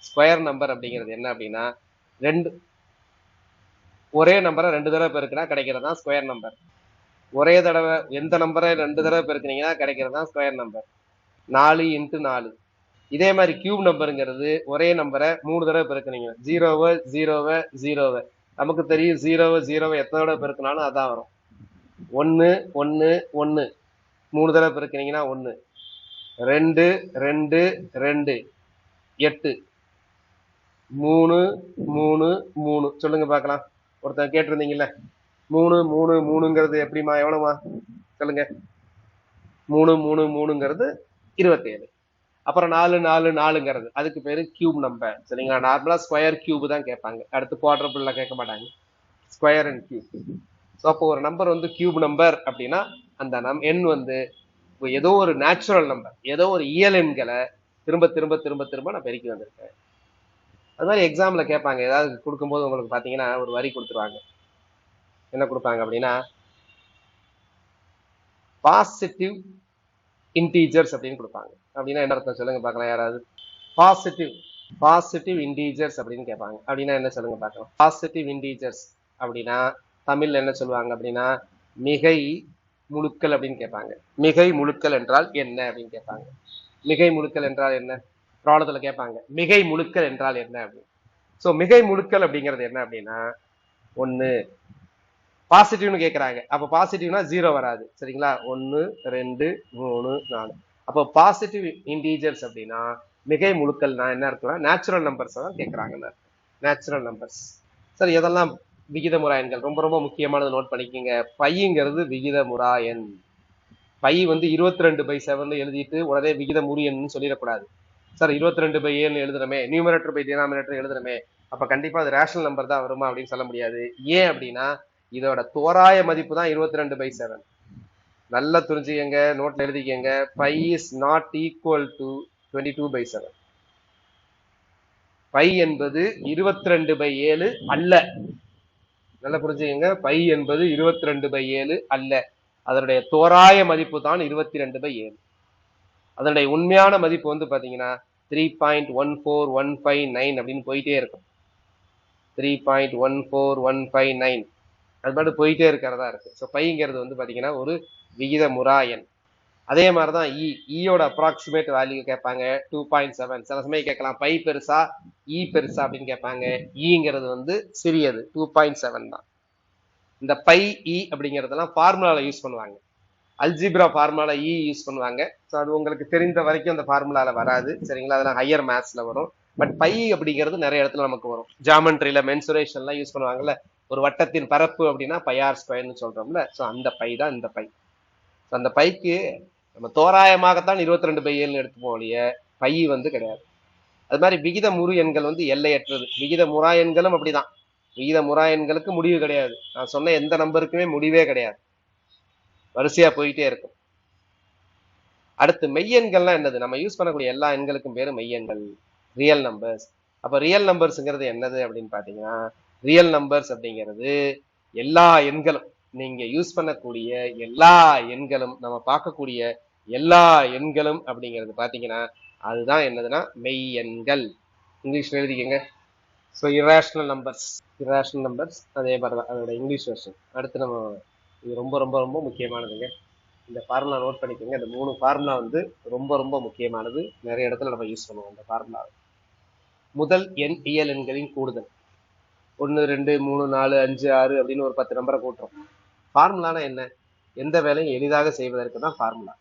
ஸ்கொயர் நம்பர் அப்படிங்கிறது என்ன அப்படின்னா ரெண்டு ஒரே நம்பரை ரெண்டு தடவை பெருக்கினா கிடைக்கிறது தான் ஸ்கொயர் நம்பர் ஒரே தடவை எந்த நம்பரை ரெண்டு தடவை பெருக்கினீங்கன்னா கிடைக்கிறது தான் ஸ்கொயர் நம்பர் நாலு இன்ட்டு நாலு. இதே மாதிரி கியூப் நம்பருங்கிறது ஒரே நம்பரை மூணு தடவை பெருக்குனீங்க. ஜீரோவை ஜீரோவை ஜீரோவை நமக்கு தெரியும் ஜீரோவை ஜீரோவை எத்தனை தடவை பெருக்கினாலும் அதான் வரும். ஒன்று ஒன்று ஒன்று மூணு தடவை பெருக்கினீங்கன்னா ஒன்று ரெண்டு ரெண்டு ரெண்டு. எட்டு. மூணு மூணு மூணு. சொல்லுங்க பார்க்கலாம். ஒருத்தன் கேட்டிருந்தீங்கல்ல? மூணு மூணு மூணுங்கிறது எப்படிமா எவ்வளவுமா சொல்லுங்க. மூணு மூணு மூணுங்கிறது இருபத்தேழு. அப்புறம் நாலு நாலு நாலுங்கிறது. அதுக்கு பேரு கியூப் நம்பர் சரிங்களா? நார்மலா ஸ்கொயர் கியூப் தான் கேட்பாங்க. அடுத்து குவாட்ரபிள்ல கேட்க மாட்டாங்க. ஸ்கொயர் அண்ட் கியூப் ஸோ அப்போ ஒரு நம்பர் வந்து கியூப் நம்பர் அப்படின்னா அந்த நம் எண் வந்து இப்போ ஏதோ ஒரு நேச்சுரல் நம்பர் ஏதோ ஒரு இயல் எண்களை திரும்ப திரும்ப திரும்ப திரும்ப நான் பெருக்கி வந்திருக்கேன். அது மாதிரி எக்ஸாம்ல கேட்பாங்க. ஏதாவது கொடுக்கும்போது உங்களுக்கு பார்த்தீங்கன்னா ஒரு வரி கொடுத்துருவாங்க. என்ன கொடுப்பாங்க அப்படின்னா பாசிட்டிவ் இன்டீஜர்ஸ் அப்படின்னு கொடுப்பாங்க. அப்படின்னா என்ன அர்த்தம் சொல்லுங்க பார்க்கலாம் யாராவது. பாசிட்டிவ் பாசிட்டிவ் இன்டீஜர்ஸ் அப்படின்னு கேட்பாங்க. அப்படின்னா என்ன சொல்லுங்க பார்க்கலாம். பாசிட்டிவ் இன்டீஜர்ஸ் அப்படின்னா தமிழ்ல என்ன சொல்லுவாங்க அப்படின்னா மிகை முழுக்கள் அப்படின்னு கேட்பாங்க. மிகை முழுக்கள் என்றால் என்ன அப்படின்னு கேட்பாங்க. மிகை முழுக்கள் என்றால் என்ன? பிராணத்துல கேட்பாங்க. மிகை முழுக்கள் என்றால் என்ன அப்படின்னு. ஸோ மிகை முழுக்கள் அப்படிங்கிறது என்ன அப்படின்னா ஒன்று பாசிட்டிவ்னு கேட்குறாங்க அப்போ பாசிட்டிவ்னா ஜீரோ வராது. சரிங்களா? ஒன்று ரெண்டு மூணு நாலு. அப்போ பாசிட்டிவ் இன்டீஜர்ஸ் அப்படின்னா மிகை முழுக்கள்னா என்ன இருக்குன்னா நேச்சுரல் நம்பர்ஸ் தான் கேட்குறாங்கன்னு நேச்சுரல் நம்பர்ஸ் சரி இதெல்லாம் விகிதமுறா எண்கள் ரொம்ப ரொம்ப முக்கியமானது நோட் பண்ணிக்கோங்க. பையங்கிறது விகிதமுறா எண் பை வந்து இருபத்தி ரெண்டு பை செவன் எழுதிட்டு உடனே விகிதமுறி எண்ணுன்னு சொல்லிடக்கூடாது. சார் இருபத்தி ரெண்டு பை ஏன்னு எழுதுறமே நியூமரேட்டர் பை டினாமினேட்டர் எழுதுறமே அப்ப கண்டிப்பா அது ரேஷனல் நம்பர் தான் வருமா அப்படின்னு சொல்ல முடியாது. ஏன் அப்படின்னா இதோட தோராய மதிப்பு தான் இருபத்தி ரெண்டு பை செவன் நல்லா புரிஞ்சுக்கங்க நோட்ல எழுதிக்கங்க. Pi is not equal to twenty two by seven pi என்பது இருபத்தி ரெண்டு பை ஏழு அல்ல. நல்லா புரிஞ்சுக்கங்க. பை என்பது இருபத்தி ரெண்டு பை ஏழு அல்ல. அதனுடைய தோராய மதிப்பு தான் இருபத்தி ரெண்டு பை ஏழு. அதனுடைய உண்மையான மதிப்பு வந்து பாத்தீங்கன்னா three point one four one five nine அப்படின்னு போயிட்டே இருக்கும். Three point one four one five nine அது பாட்டு போயிட்டே இருக்கிறதா இருக்கு. ஸோ பைங்கிறது வந்து பாத்தீங்கன்னா ஒரு விகித முறா எண் அதே மாதிரி தான் இ ஈயோட அப்ராக்சிமேட் வேல்யூ கேட்பாங்க டூ பாயிண்ட் செவன் சில சமயம் கேட்கலாம் பை பெருசா இ பெருசா அப்படின்னு கேட்பாங்க. E ஈங்கிறது வந்து சிறியது டூ பாயிண்ட் செவன் தான். இந்த பை இ அப்படிங்கிறதெல்லாம் ஃபார்முலாவில் யூஸ் பண்ணுவாங்க. அல்ஜிப்ரா ஃபார்முலா இ யூஸ் பண்ணுவாங்க. ஸோ அது உங்களுக்கு தெரிந்த வரைக்கும் அந்த ஃபார்முலாவில் வராது. சரிங்களா? அதெல்லாம் ஹையர் மேத்ஸ்ல வரும். பட் பை அப்படிங்கிறது நிறைய இடத்துல நமக்கு வரும். ஜாமெண்ட்ரியில் மென்சுரேஷன்லாம் யூஸ் பண்ணுவாங்கல்ல. ஒரு வட்டத்தின் பரப்பு அப்படின்னா பையார் ஸ்கொயர்னு சொல்றோம்ல. ஸோ அந்த பை தான் இந்த பை ஸோ அந்த பைக்கு நம்ம தோராயமாகத்தான் இருபத்தி ரெண்டு பை ஏழுன்னு எடுத்துப்போம் ஒழிய பை வந்து கிடையாது. அது மாதிரி விகித முறு எண்கள் வந்து எல்லையற்றது. விகித முறா எண்களும் அப்படிதான். விகித முறா எண்களுக்கு முடிவு கிடையாது. நான் சொன்ன எந்த நம்பருக்குமே முடிவே கிடையாது. வரிசையா போயிட்டே இருக்கும். அடுத்து மெய்யெண்கள்லாம் என்னது? நம்ம யூஸ் பண்ணக்கூடிய எல்லா எண்களுக்கும் பேரு மெய்யெண்கள் ரியல் நம்பர்ஸ் அப்போ ரியல் நம்பர்ஸுங்கிறது என்னது அப்படின்னு பார்த்தீங்கன்னா ரியல் நம்பர்ஸ் அப்படிங்கிறது எல்லா எண்களும் நீங்க யூஸ் பண்ணக்கூடிய எல்லா எண்களும் நம்ம பார்க்கக்கூடிய எல்லா எண்களும் அப்படிங்கிறது பார்த்தீங்கன்னா அதுதான் என்னதுன்னா மெய் எண்கள். இங்கிலீஷ்ல எழுதிக்கங்க. So irrational numbers irrational numbers அதே மாதிரி தான். அதோட இங்கிலீஷ் வெர்ஷன் அடுத்து நம்ம இது ரொம்ப ரொம்ப ரொம்ப முக்கியமானதுங்க. இந்த ஃபார்முலா நோட் பண்ணிக்கோங்க. இந்த மூணு ஃபார்முலா வந்து ரொம்ப ரொம்ப முக்கியமானது. நிறைய இடத்துல நம்ம யூஸ் பண்ணுவோம். இந்த ஃபார்முலா முதல் எண் இயல் எண்களின் கூடுதல். ஒன்று ரெண்டு மூணு நாலு அஞ்சு ஆறு அப்படின்னு ஒரு பத்து நம்பரை கூட்டுறோம். ஃபார்முலானா என்ன? எந்த வேலையும் எளிதாக செய்வதற்கு தான் ஃபார்முலா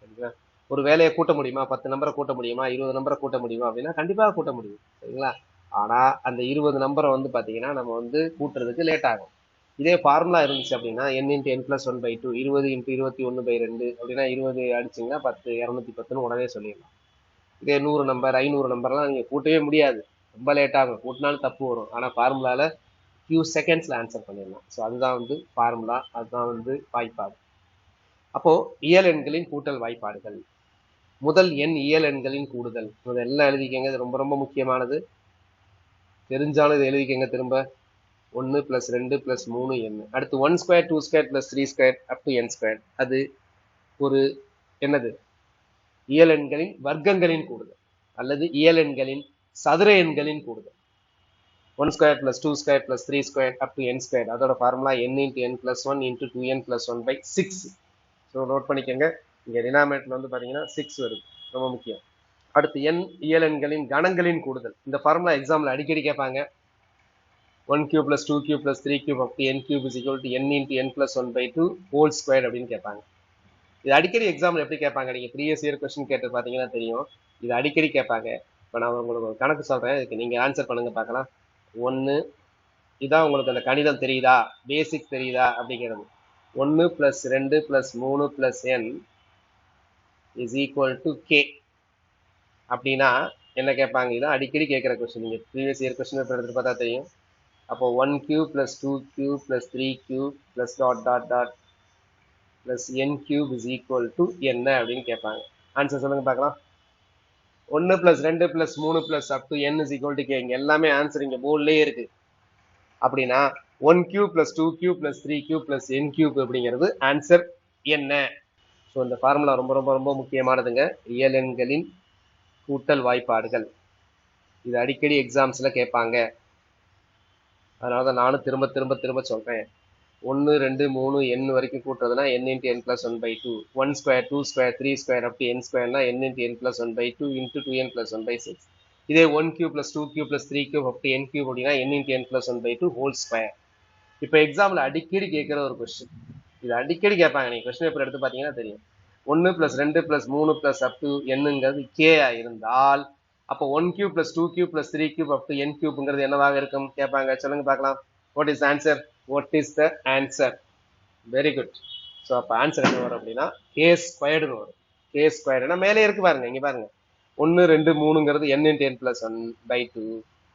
சரிங்களா? ஒரு வேலையை கூட்ட முடியுமா? பத்து நம்பரை கூட்ட முடியுமா? இருபது நம்பரை கூட்ட முடியுமா? அப்படின்னா கண்டிப்பாக கூட்ட முடியும். சரிங்களா? ஆனால் அந்த இருபது நம்பரை வந்து பார்த்தீங்கன்னா நம்ம வந்து கூட்டுறதுக்கு லேட் ஆகும். இதே ஃபார்முலா இருந்துச்சு அப்படின்னா n into n plus one by two இருபது இன்ட்டு இருபத்தி ஒன்று பை ரெண்டு அப்படின்னா இருபது அடிச்சிங்கன்னா பத்து இரநூத்தி பத்துன்னு உடனே சொல்லிடலாம். இதே நூறு நம்பர் ஐநூறு நம்பர்லாம் நீங்கள் கூட்டவே முடியாது. ரொம்ப லேட்டாகும் கூட்டினாலும் தப்பு வரும். ஆனால் ஃபார்முலாவில் ஃபியூ செகண்ட்ஸில் ஆன்சர் பண்ணிடலாம். ஸோ அதுதான் வந்து ஃபார்முலா அதுதான் வந்து வாய்ப்பாடு. அப்போ இயல் எண்களின் கூட்டல் வாய்ப்பாடுகள். முதல் எண் இயல் எண்களின் கூடுதல். இதெல்லாம் எழுதிக்கங்க. இது ரொம்ப ரொம்ப முக்கியமானது. தெரிஞ்சாலும் இதை எழுதிக்கங்க திரும்ப. ஒன்று ப்ளஸ் ரெண்டு ப்ளஸ் மூணு எண் அடுத்து one square two square plus three square up to n square அது ஒரு என்னது? இயல் எண்களின் வர்க்கங்களின் கூடுதல். அல்லது இயல் எண்களின் சதுர எண்களின் கூடுதல். One square plus two square plus three square up to n square. அதோட formula n into n plus one into two n plus one by six so note பண்ணிக்கோங்க. இங்கே டினாமேட்டில் வந்து பார்த்தீங்கன்னா சிக்ஸ் வருது. ரொம்ப முக்கியம். அடுத்து என் இயல் எண்களின் கணங்களின் கூடுதல். இந்த ஃபார்முலா எக்ஸாமில் அடிக்கடி கேட்பாங்க. One cube plus two cube plus three cube up to n cube is equal to n into n plus one by two whole square அப்படின்னு கேட்பாங்க. இது அடிக்கடி எக்ஸாம்பிள் எப்படி கேட்பாங்க? நீங்கள் ப்ரீவியஸ் இயர் கொஸ்டின் கேட்டு பார்த்தீங்கன்னா தெரியும். இது அடிக்கடி கேட்பாங்க. இப்போ நான் உங்களுக்கு ஒரு கணக்கு சொல்கிறேன் இதுக்கு நீங்கள் ஆன்சர் பண்ணுங்க பார்க்கலாம். ஒன்று இதான் உங்களுக்கு அந்த கணிதம் தெரியுதா? பேசிக் தெரியுதா? அப்படிங்கிறது. ஒன்று ப்ளஸ் ரெண்டு ப்ளஸ் மூணு plus n is equal to k அப்படின்னா என்ன கேட்பாங்க? இதான் அடிக்கடி கேட்குற கொஸ்டின் நீங்கள் ப்ரீவியஸ் இயர் கொஸ்டின் பேப்பர் எடுத்து பார்த்தா தெரியும். அப்போ one cube plus two cube plus three cube plus dot dot dot plus n cube is equal to என்ன அப்படின்னு கேட்பாங்க. ஆன்சர் சொல்லுங்க பார்க்கலாம். ஒன்னு பிளஸ் ரெண்டு பிளஸ் மூணு plus up to n is equal to k இங்க எல்லாமே ஆன்சர் இங்க போர்ட்லயே இருக்கு. அப்படின்னா one cube plus two cube plus three cube plus n cube அப்படிங்கிறது ஆன்சர் என்ன? ஸோ இந்த ஃபார்முலா ரொம்ப ரொம்ப ரொம்ப முக்கியமானதுங்க. ரியல் எண்களின் கூட்டல் வாய்ப்பாடுகள். இது அடிக்கடி எக்ஸாம்ஸில் கேட்பாங்க. அதனால தான் நானும் திரும்ப திரும்ப திரும்ப சொல்கிறேன் ஒன்று ரெண்டு மூணு என் வரைக்கும் கூட்டுறதுனா n into n plus one by two one square two square three square அப்படி n ஸ்கொயர்னா n into n plus one by two into two n plus one by six இதே one cube plus two cube plus three cube அப்படி n cube அப்படின்னா n into n plus one by two whole square இப்போ example அடிக்கடி கேட்குற ஒரு question இது அடிக்கடி கேட்பாங்க நீங்கள் கொஸ்டின் பேப்பர் எடுத்து பார்த்தீங்கன்னா தெரியும். ஒன்று ப்ளஸ் ரெண்டு ப்ளஸ் மூணு ப்ளஸ் அப் டு என்னங்கிறது கே இருந்தால் அப்போ one cube plus two cube plus three cube up to n கியூப்ங்கிறது என்னவாக இருக்கும்? கேட்பாங்க சொல்லுங்க பார்க்கலாம். What is answer what is the answer very good so அப்போ ஆன்சர் என்ன வரும் அப்படின்னா கே ஸ்கொயர்டுன்னு வரும். கே ஸ்கொயர்டுனா மேலே இருக்கு பாருங்க இங்கே பாருங்க. ஒன்று ரெண்டு மூணுங்கிறது n into n plus one by two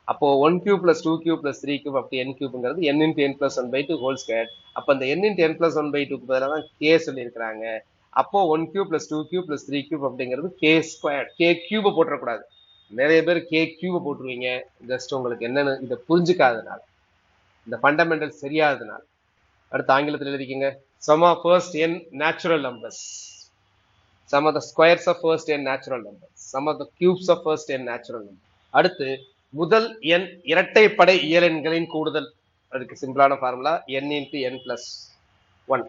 அப்போ one cube plus two cube plus three cube அப்படி n கியூப்ங்கிறது n into n plus one by two whole square அப்போ அந்த n into n plus one by டூக்கு பதிலாக தான் k சொல்லியிருக்கிறாங்க. அப்போ one cube plus two cube plus three cube அப்படிங்கிறது k square k கியூபை போட்டுறக்கூடாது. நிறைய பேர் கே கியூபை போட்டுருவீங்க. ஜஸ்ட் உங்களுக்கு என்னன்னு இதை புரிஞ்சுக்காதனால இந்த ஃபண்டமெண்டல் தெரியாததுனால அடுத்து ஆங்கிலத்தில் எழுதிக்கங்க. Sum of first n natural numbers sum of the squares of first n natural numbers sum of the cubes of first n natural number அடுத்து முதல் எண் இரட்டைப்படை இயலெண்களின் கூடுதல். அதுக்கு சிம்பிளான formula n into n plus one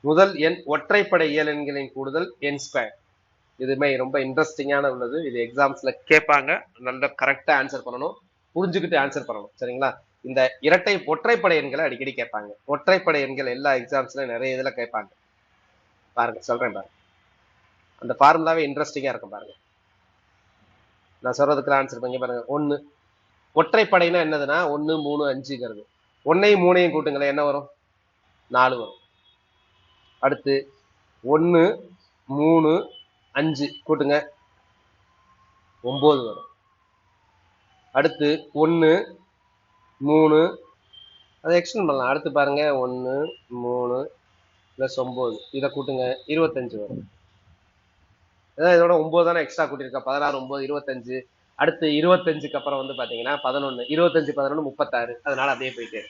முதல் எண் ஒற்றைப்படை இயலெண்களின் கூடுதல் என் ஸ்கொயர் இதுமே ரொம்ப இன்ட்ரெஸ்டிங்கான உள்ளது. இது எக்ஸாம்ஸ்ல கேட்பாங்க. நல்ல கரெக்டா ஆன்சர் பண்ணணும். புரிஞ்சுக்கிட்டு ஆன்சர் பண்ணணும். சரிங்களா? இந்த இரட்டை ஒற்றைப்படை எண்களை அடிக்கடி கேட்பாங்க. ஒற்றைப்படை எண்கள் எல்லா எக்ஸாம்ஸ்ல நிறைய இதுல கேட்பாங்க. பாருங்க சொல்றேன் பாருங்க. அந்த ஃபார்முலாவே இன்ட்ரெஸ்டிங்கா இருக்கும் பாருங்க. நான் சொல்றதுக்கு ஆன்சர் பண்ணி பாருங்க. ஒன்னு ஒற்றைப்படைனா என்னதுன்னா ஒன்னு மூணு அஞ்சுங்கிறது. ஒன்னையும் மூணையும் கூட்டுங்களேன் என்ன வரும்? நாலு வரும். அடுத்து ஒன்று மூணு அஞ்சு கூட்டுங்க. ஒம்பது வரும். அடுத்து ஒன்று மூணு. அதை எக்ஸ்டெண்ட் பண்ணலாம். அடுத்து பாருங்க. ஒன்று மூணு ப்ளஸ் ஒம்பது இதை கூட்டுங்க. இருபத்தஞ்சு வரும். அதான் இதோட ஒம்பது தானே எக்ஸ்ட்ரா கூட்டியிருக்கா? பதினாறு ஒம்பது இருபத்தஞ்சு. அடுத்து இருபத்தஞ்சுக்கு அப்புறம் வந்து பார்த்தீங்கன்னா பதினொன்று இருபத்தஞ்சு பதினொன்று முப்பத்தாறு. அதனால அப்படியே போயிட்டு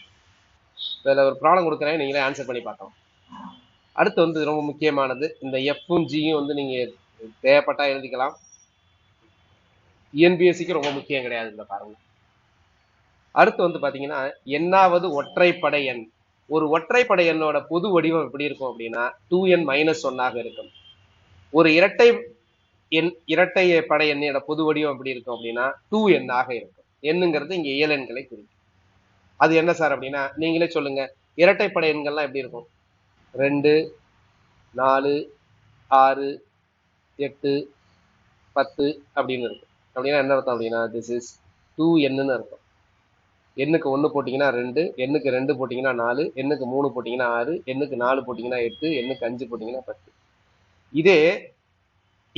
இதில் ஒரு ப்ராப்ளம் கொடுக்குறேன். நீங்களே ஆன்சர் பண்ணி பார்த்தோம் அடுத்து வந்து ரொம்ப முக்கியமானது. இந்த எஃப்பும் ஜியும் வந்து நீங்கள் தேவைப்பட்டா எழுதிக்கலாம். இஎன்பிஎஸ்சிக்கு ரொம்ப முக்கியம் கிடையாது இந்த பாருங்கள் அடுத்து வந்து பாத்தீங்கன்னா எண்ணாவது ஒற்றைப்படை எண். ஒரு ஒற்றைப்படை எண்ணோட பொது வடிவம் எப்படி இருக்கும் அப்படின்னா டூ என் மைனஸ் ஒன்னாக இருக்கும். ஒரு இரட்டை எண் இரட்டை படை எண்ணோட பொது வடிவம் எப்படி இருக்கும் அப்படின்னா டூ எண்ணாக இருக்கும். எண்ணுங்கிறது இங்க இயலெண்களை குறிக்கும். அது என்ன சார் அப்படின்னா நீங்களே சொல்லுங்க இரட்டைப்படை எண்கள்லாம் எப்படி இருக்கும்? ரெண்டு நாலு ஆறு எட்டு பத்து அப்படின்னு இருக்கும். அப்படின்னா என்ன அர்த்தம் அப்படின்னா திஸ் இஸ் டூ என்னன்னு அர்த்தம். எண்ணுக்கு ஒன்று போட்டிங்கன்னா ரெண்டு எண்ணுக்கு ரெண்டு போட்டிங்கன்னா நாலு எண்ணுக்கு மூணு போட்டிங்கன்னா ஆறு எண்ணுக்கு நாலு போட்டிங்கன்னா எட்டு எண்ணுக்கு அஞ்சு போட்டிங்கன்னா பத்து. இதே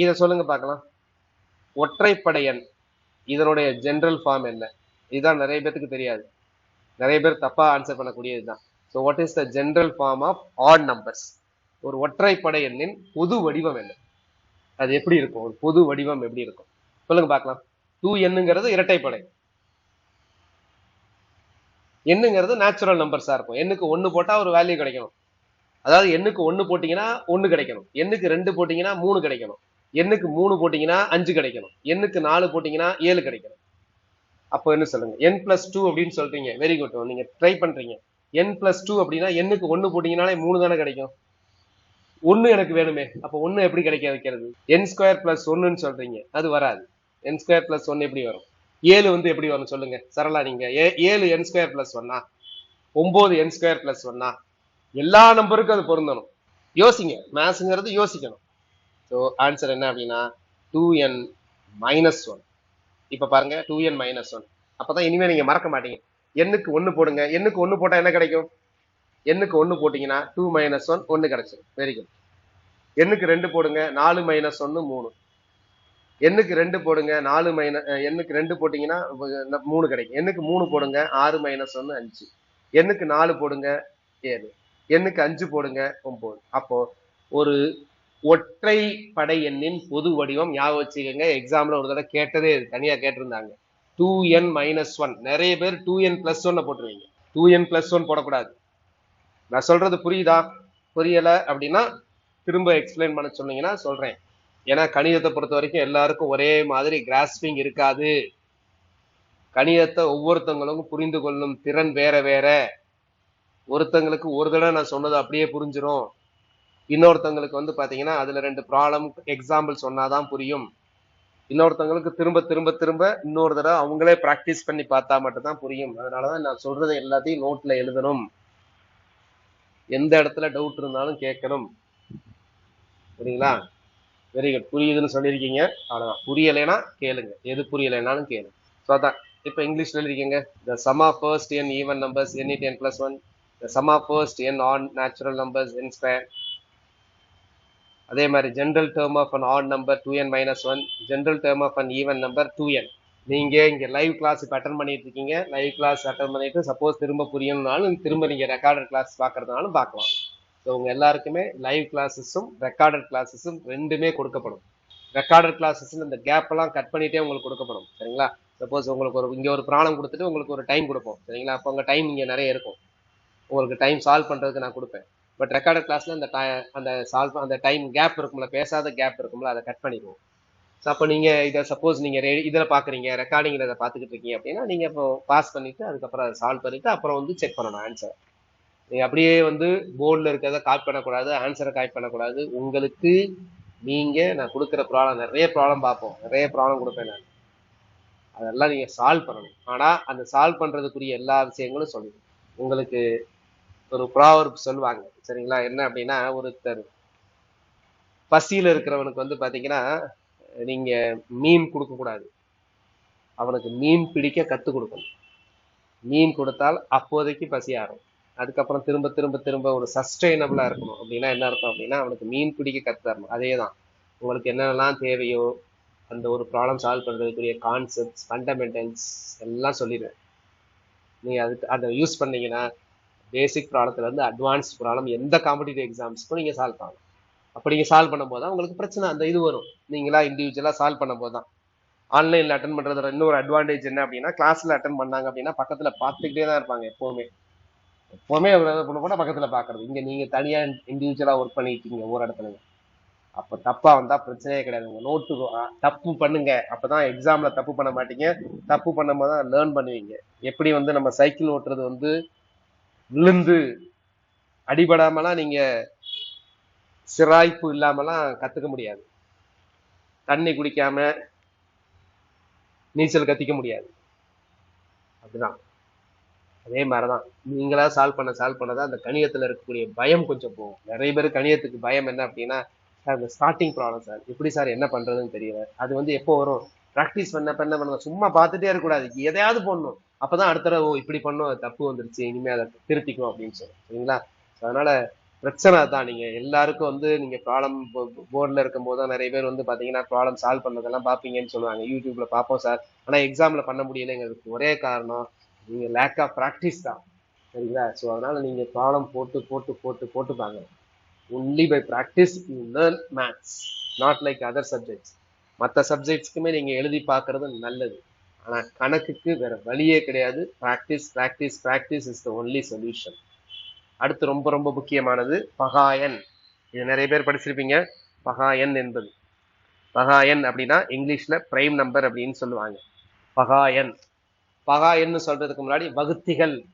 இதை சொல்லுங்க பார்க்கலாம். ஒற்றைப்படை எண் இதனுடைய ஜென்ரல் ஃபார்ம் என்ன? இதுதான் நிறைய பேர்த்துக்கு தெரியாது. நிறைய பேர் தப்பாக ஆன்சர் பண்ணக்கூடியது தான். So what is the general form of odd numbers ஒரு ஒற்றைப்படை எண்ணின் பொது வடிவம் என்ன? அது எப்படி இருக்கும்? ஒரு பொது வடிவம் எப்படி இருக்கும்? சொல்லுங்க பார்க்கலாம். டூ எண்ணுங்கிறது இரட்டைப்படை. எண்ணுங்கிறது நேச்சுரல் நம்பர்ஸாக இருக்கும். எண்ணுக்கு ஒன்று போட்டால் ஒரு வேல்யூ கிடைக்கணும். அதாவது எண்ணுக்கு ஒன்று போட்டிங்கன்னா ஒன்று கிடைக்கணும். எண்ணுக்கு ரெண்டு போட்டிங்கன்னா மூணு கிடைக்கணும். எண்ணுக்கு மூணு போட்டிங்கன்னா அஞ்சு கிடைக்கணும். எண்ணுக்கு நாலு போட்டிங்கன்னா ஏழு கிடைக்கணும். அப்போ என்ன சொல்லுங்க? என் பிளஸ் டூ அப்படின்னு சொல்றீங்க. வெரி குட் நீங்க ட்ரை பண்றீங்க. என் பிளஸ் டூ அப்படின்னா எண்ணுக்கு ஒன்று போட்டிங்கனாலே மூணு தானே கிடைக்கும். ஒன்று எனக்கு வேணுமே. அப்போ ஒன்று எப்படி கிடைக்க வைக்கிறது? என் ஸ்கொயர் பிளஸ் ஒன்றுன்னு சொல்றீங்க. அது வராது. என் ஸ்கொயர் பிளஸ் ஒன்று எப்படி வரும்? ஏழு வந்து எப்படி வரும் சொல்லுங்க. சரளா நீங்க. ஏ- ஏழு என் ஸ்கொயர் பிளஸ் ஒன்னா ஒன்பது என் ஸ்கொயர் பிளஸ் ஒன்னா எல்லா நம்பருக்கும் அது பொருந்தணும். யோசிங்க. மேத்ஸ்ங்கிறது யோசிக்கணும். ஸோ ஆன்சர் என்ன அப்படின்னா டூ என் மைனஸ் ஒன் இப்போ பாருங்க டூ என் மைனஸ் ஒன் அப்பதான் இனிமே நீங்க மறக்க மாட்டீங்க. எண்ணுக்கு ஒன்னு போடுங்க. எண்ணுக்கு ஒன்னு போட்டால் என்ன கிடைக்கும்? எண்ணுக்கு ஒன்னு போட்டிங்கன்னா டூ மைனஸ் ஒன் ஒன்னு கிடைச்சிடும் வெரி குட் எண்ணுக்கு ரெண்டு போடுங்க. நாலு மைனஸ் ஒன்று மூணு. எண்ணுக்கு ரெண்டு போடுங்க நாலு மைனஸ் எண்ணுக்கு ரெண்டு போட்டீங்கன்னா மூணு கிடைக்கும். எண்ணுக்கு மூணு போடுங்க ஆறு மைனஸ் ஒன்று அஞ்சு. எண்ணுக்கு நாலு போடுங்க ஏழு. எண்ணுக்கு அஞ்சு போடுங்க ஒம்பது. அப்போ ஒரு ஒற்றை படை எண்ணின் பொது வடிவம் ஞாபகம் வச்சுக்கோங்க. எக்ஸாம்ல ஒரு தடவை கேட்டதே இது தனியா கேட்டிருந்தாங்க. டூ என் மைனஸ் ஒன் நிறைய பேர் டூ என் பிளஸ் ஒன்ன போட்டுருவீங்க. டூ என் பிளஸ் ஒன் போடக்கூடாது. நான் சொல்றது புரியுதா? புரியல அப்படின்னா திரும்ப எக்ஸ்பிளைன் பண்ண சொன்னீங்கன்னா சொல்றேன். ஏன்னா கணிதத்தை பொறுத்த வரைக்கும் எல்லாருக்கும் ஒரே மாதிரி கிராஸ்பிங் இருக்காது. கணிதத்தை ஒவ்வொருத்தவங்களுக்கும் புரிந்து கொள்ளும் திறன் வேற வேற. ஒருத்தங்களுக்கு ஒரு தடவை நான் சொன்னது அப்படியே புரிஞ்சிடும் இன்னொருத்தவங்களுக்கு வந்து பார்த்தீங்கன்னா அதில் ரெண்டு ப்ராப்ளம் எக்ஸாம்பிள் சொன்னாதான் புரியும். இன்னொருத்தவங்களுக்கு திரும்ப திரும்ப திரும்ப இன்னொரு தடவை அவங்களே ப்ராக்டிஸ் பண்ணி பார்த்தா மட்டும்தான் புரியும். அதனாலதான் நான் சொல்றது எல்லாத்தையும் நோட்டில் எழுதணும். எந்த இடத்துல டவுட் இருந்தாலும் கேட்கணும். சரிங்களா வெரி குட் புரியுதுன்னு சொல்லியிருக்கீங்க. அவ்வளோதான் புரியலைன்னா கேளுங்க. எது புரியலைனாலும் கேளுங்க ஸோ அதான். இப்போ இங்கிலீஷ்ல எழுதிருக்கீங்க the sum of first n even numbers n it n plus one the sum of first n on natural numbers n square அதே மாதிரி general term of an odd number two n minus one general term of an even number two n நீங்க இங்க live class இப்போ attend பண்ணிட்டு இருக்கீங்க live class attend பண்ணிட்டு suppose திரும்ப புரியணும்னாலும் திரும்ப நீங்க ரெக்கார்டட் கிளாஸ் பார்க்கறதுனாலும் பார்க்கலாம் ஸோ எல்லாருக்குமே லைவ் கிளாஸஸும் ரெக்கார்டட் கிளாஸஸும் ரெண்டுமே கொடுக்கப்படும். ரெக்கார்டட் கிளாஸஸ் இந்த கேப் எல்லாம் கட் பண்ணிட்டே உங்களுக்கு கொடுக்கப்படும். சரிங்களா? சப்போஸ் உங்களுக்கு ஒரு இங்கே ஒரு பிராணம் கொடுத்துட்டு உங்களுக்கு ஒரு டைம் கொடுப்போம். சரிங்களா? அப்போ உங்கள் டைம் இங்கே நிறைய இருக்கும். உங்களுக்கு டைம் சால்வ் பண்ணுறதுக்கு நான் கொடுப்பேன். பட் ரெக்கார்டட் கிளாஸில் அந்த ti- அந்த சால்வ் அந்த டைம் கேப் இருக்கும்ல பேசாத கேப் இருக்கும்ல அதை கட் பண்ணிக்குவோம் ஸோ அப்போ நீங்கள் இதை சப்போஸ் நீங்கள் ரே இதில் பார்க்குறீங்க ரெக்கார்டிங்கில் இதை பார்த்துக்கிட்டு இருக்கீங்க அப்படின்னா நீங்கள் இப்போ பாஸ் பண்ணிவிட்டு அதுக்கப்புறம் அதை சால்வ் பண்ணிவிட்டு அப்புறம் வந்து செக் பண்ணணும் ஆன்சர் நீங்க அப்படியே வந்து போர்டில் இருக்கிறத காப்பி பண்ணக்கூடாது ஆன்சரை காப்பி பண்ணக்கூடாது. உங்களுக்கு நீங்க நான் கொடுக்குற ப்ராப்ளம் நிறைய ப்ராப்ளம் பார்ப்போம். நிறைய ப்ராப்ளம் கொடுப்பேன் நான். அதெல்லாம் நீங்க சால்வ் பண்ணணும். ஆனா அந்த சால்வ் பண்றதுக்குரிய எல்லா விஷயங்களும் சொல்லுங்க உங்களுக்கு ஒரு ப்ராவர்ப் சொல்லுவாங்க. சரிங்களா? என்ன அப்படின்னா ஒருத்தர் பசியில இருக்கிறவனுக்கு வந்து பாத்தீங்கன்னா நீங்க மீன் கொடுக்க கூடாது அவனுக்கு மீன் பிடிக்க கத்து கொடுக்கணும். மீன் கொடுத்தால் அப்போதைக்கு பசி ஆறும். அதுக்கப்புறம் திரும்ப திரும்ப திரும்ப ஒரு சஸ்டைனபிளா இருக்கணும். அப்படின்னா என்ன அர்த்தம் அப்படின்னா அவனுக்கு மீன் பிடிக்க கத்து தரணும். அதே தான் உங்களுக்கு என்னென்னலாம் தேவையோ அந்த ஒரு ப்ராப்ளம் சால்வ் பண்ணுறதுக்குரிய கான்செப்ட்ஸ் ஃபண்டமெண்டல்ஸ் எல்லாம் சொல்லிடுவேன். நீங்கள் அதுக்கு அதை யூஸ் பண்ணீங்கன்னா பேசிக் ப்ராப்ளத்துல இருந்து ப்ராப்ளம் எந்த காம்படிட்டிவ் எக்ஸாம்ஸ்க்கும் நீங்கள் சால்வ் பண்ணலாம். அப்படி நீங்கள் சால்வ் பண்ணும்போது தான் உங்களுக்கு பிரச்சனை. அந்த இது வரும். நீங்களா இண்டிவிஜுவலாக சால்வ் பண்ணும்போது தான். ஆன்லைனில் அட்டன் பண்ணுறதோட இன்னொரு அட்வான்டேஜ் என்ன அப்படின்னா கிளாஸில் அட்டன் பண்ணாங்க அப்படின்னா பக்கத்தில் பார்த்துக்கிட்டே தான் இருப்பாங்க எப்போவுமே. எப்பவுமே பண்ண போனா பக்கத்துல பாக்குறது. இங்க நீங்க தனியா இண்டிவிஜுவலா ஒர்க் பண்ணிட்டீங்க ஒரு இடத்துல. அப்ப தப்பா வந்தா பிரச்சனையே கிடையாது. உங்க நோட்டு தப்பு பண்ணுங்க. அப்பதான் எக்ஸாம்ல தப்பு பண்ண மாட்டீங்க. தப்பு பண்ணும்போது தான் லேர்ன் பண்ணுவீங்க. எப்படி வந்து நம்ம சைக்கிள் ஓட்டுறது வந்து விழுந்து அடிபடாமலாம் நீங்க சிராய்ப்பு இல்லாமலாம் கத்துக்க முடியாது. தண்ணி குடிக்காம நீச்சல் கத்திக்க முடியாது. அதுதான். அதே மாதிரிதான். நீங்களா சால்வ் பண்ண சால்வ் பண்ணதான் அந்த கணிதத்துல இருக்கக்கூடிய பயம் கொஞ்சம் போகும். நிறைய பேர் கணிதத்துக்கு பயம் என்ன அப்படின்னா சார் இந்த ஸ்டார்டிங் ப்ராப்ளம் சார். எப்படி சார் என்ன பண்றதுன்னு தெரியல. அது வந்து எப்போ வரும்? ப்ராக்டிஸ் பண்ண பண்ண பண்ண சும்மா பார்த்துட்டே இருக்கக்கூடாது. எதையாவது பண்ணணும் அப்பதான் அடுத்த தடவை ஓ இப்படி பண்ணோம். தப்பு வந்துருச்சு. இனிமே அதை திருத்திக்கும் அப்படின்னு சொல்லி. சரிங்களா? அதனால பிரச்சனை தான் நீங்க எல்லாருக்கும் வந்து நீங்க ப்ராப்ளம் போர்டில் இருக்கும் போது தான் நிறைய பேர் வந்து பாத்தீங்கன்னா ப்ராப்ளம் சால்வ் பண்ணதெல்லாம் பார்ப்பீங்கன்னு சொல்லுவாங்க. யூடியூப்ல பார்ப்போம் சார். ஆனா எக்ஸாம்ல பண்ண முடியலைங்கிறதுக்கு ஒரே காரணம் நீங்க லேக் ஆஃப் ப்ராக்டிஸ் தான். சரிங்களா? ஸோ அதனால நீங்க காலம் போட்டு போட்டு போட்டு போட்டு பாங்க only by practice you learn maths not like other subjects மற்ற சப்ஜெக்ட்ஸ்க்குமே நீங்க எழுதி பார்க்கறது நல்லது. ஆனா கணக்குக்கு வேற வழியே கிடையாது. Practice practice practice is the only solution அடுத்து ரொம்ப ரொம்ப முக்கியமானது பகாயன். இது நிறைய பேர் படிச்சிருப்பீங்க. பகாயன் என்பது. பகாயன் அப்படின்னா இங்கிலீஷ்ல பிரைம் நம்பர் அப்படின்னு சொல்லுவாங்க. பகாயன். பகா பகாயன்னு சொல்றதுக்கு முன்னாடி வகுத்திகள்.